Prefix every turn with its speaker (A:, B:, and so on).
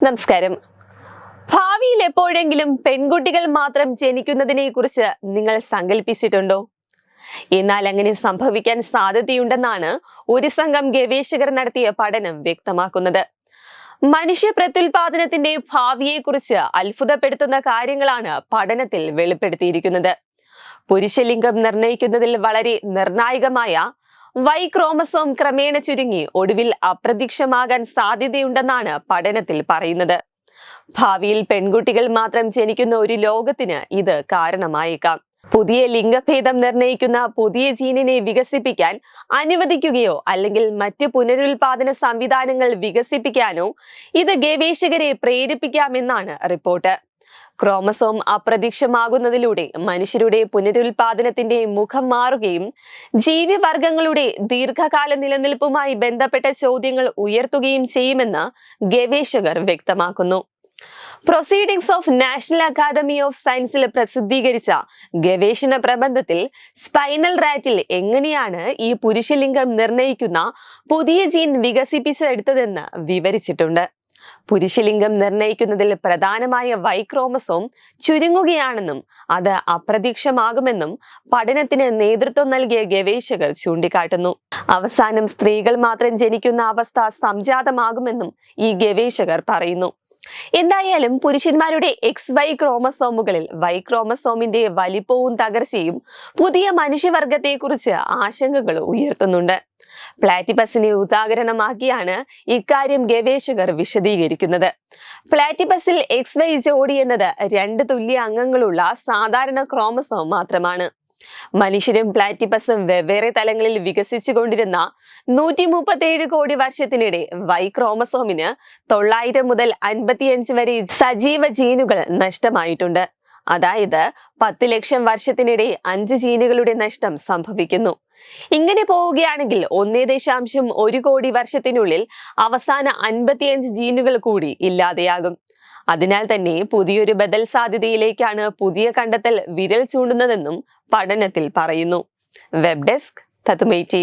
A: നമസ്കാരം. ഭാവിയിൽ എപ്പോഴെങ്കിലും പെൺകുട്ടികൾ മാത്രം ജനിക്കുന്നതിനെ കുറിച്ച് നിങ്ങൾ സങ്കല്പിച്ചിട്ടുണ്ടോ എന്നാൽ അങ്ങനെ സംഭവിക്കാൻ സാധ്യതയുണ്ടെന്നാണ് ഒരു സംഘം ഗവേഷകർ നടത്തിയ പഠനം വ്യക്തമാക്കുന്നത്. മനുഷ്യ പ്രത്യുൽപാദനത്തിന്റെ ഭാവിയെക്കുറിച്ച് അത്ഭുതപ്പെടുത്തുന്ന കാര്യങ്ങളാണ് പഠനത്തിൽ വെളിപ്പെടുത്തിയിരിക്കുന്നത്. പുരുഷലിംഗം നിർണയിക്കുന്നതിൽ വളരെ നിർണായകമായ വൈ ക്രോമസോം ക്രമേണ ചുരുങ്ങി. ഒടുവിൽ അപ്രത്യക്ഷമാകാൻ സാധ്യതയുണ്ടെന്നാണ് പഠനത്തിൽ പറയുന്നത്. ഭാവിയിൽ പെൺകുട്ടികൾ മാത്രം ജനിക്കുന്ന ഒരു ലോകത്തിന് ഇത് കാരണമായേക്കാം. പുതിയ ലിംഗഭേദം നിർണയിക്കുന്ന പുതിയ ജീനിനെ വികസിപ്പിക്കാൻ അനുവദിക്കുകയോ അല്ലെങ്കിൽ മറ്റ് പുനരുൽപാദന സംവിധാനങ്ങൾ വികസിപ്പിക്കാനോ ഇത് ഗവേഷകരെ പ്രേരിപ്പിക്കാമെന്നാണ് റിപ്പോർട്ട്. ക്രോമസോം അപ്രത്യക്ഷമാകുന്നതിലൂടെ മനുഷ്യരുടെ പുനരുൽപാദനത്തിന്റെ മുഖം മാറുകയും ജീവിവർഗങ്ങളുടെ ദീർഘകാല നിലനിൽപ്പുമായി ബന്ധപ്പെട്ട ചോദ്യങ്ങൾ ഉയർത്തുകയും ചെയ്യുമെന്ന് ഗവേഷകർ വ്യക്തമാക്കുന്നു. Proceedings of national academy of സയൻസിൽ പ്രസിദ്ധീകരിച്ച ഗവേഷണ പ്രബന്ധത്തിൽ സ്പൈനൽ റാറ്റിൽ എങ്ങനെയാണ് ഈ പുരുഷലിംഗം നിർണയിക്കുന്ന പുതിയ ജീൻ വികസിപ്പിച്ചെടുത്തതെന്ന് വിവരിച്ചിട്ടുണ്ട്. പുരുഷലിംഗം നിർണയിക്കുന്നതിൽ പ്രധാനമായ വൈക്രോമസോം ചുരുങ്ങുകയാണെന്നും അത് അപ്രതീക്ഷമാകുമെന്നും പഠനത്തിന് നേതൃത്വം നൽകിയ ഗവേഷകർ ചൂണ്ടിക്കാട്ടുന്നു. അവസാനം സ്ത്രീകൾ മാത്രം ജനിക്കുന്ന അവസ്ഥ സംജാതമാകുമെന്നും ഈ ഗവേഷകർ പറയുന്നു. എന്തായാലും പുരുഷന്മാരുടെ എക്സ് വൈ ക്രോമസോമുകളിൽ വൈ ക്രോമസോമിന്റെ വലിപ്പവും തകർച്ചയും പുതിയ മനുഷ്യവർഗത്തെക്കുറിച്ച് ആശങ്കകൾ ഉയർത്തുന്നുണ്ട്. പ്ലാറ്റിപ്പസിനെ ഉദാഹരണമാക്കിയാണ് ഇക്കാര്യം ഗവേഷകർ വിശദീകരിക്കുന്നത്. പ്ലാറ്റിപ്പസിൽ എക്സ് വൈ ജോഡി എന്നത് രണ്ട് തുല്യ അംഗങ്ങളുള്ള സാധാരണ ക്രോമസോം മാത്രമാണ്. മനുഷ്യരും പ്ലാറ്റിപ്പസും വെവ്വേറെ തലങ്ങളിൽ വികസിച്ചുകൊണ്ടിരുന്ന നൂറ്റി മുപ്പത്തേഴ് കോടി വർഷത്തിനിടെ വൈ ക്രോമസോമിന് തൊള്ളായിരം മുതൽ അൻപത്തിയഞ്ച് വരെ സജീവ ജീനുകൾ നഷ്ടമായിട്ടുണ്ട്. അതായത് പത്ത് ലക്ഷം വർഷത്തിനിടെ അഞ്ച് ജീനുകളുടെ നഷ്ടം സംഭവിക്കുന്നു. ഇങ്ങനെ പോവുകയാണെങ്കിൽ ഒന്നേ ദശാംശം ഒരു കോടി വർഷത്തിനുള്ളിൽ അവസാന അൻപത്തിയഞ്ച് ജീനുകൾ കൂടി ഇല്ലാതെയാകും. അതിനാൽ തന്നെ പുതിയൊരു ബദൽ സാധ്യതയിലേക്കാണ് പുതിയ കണ്ടെത്തൽ വിരൽ ചൂണ്ടുന്നതെന്നും പഠനത്തിൽ പറയുന്നു. Web desk തത്മൈ T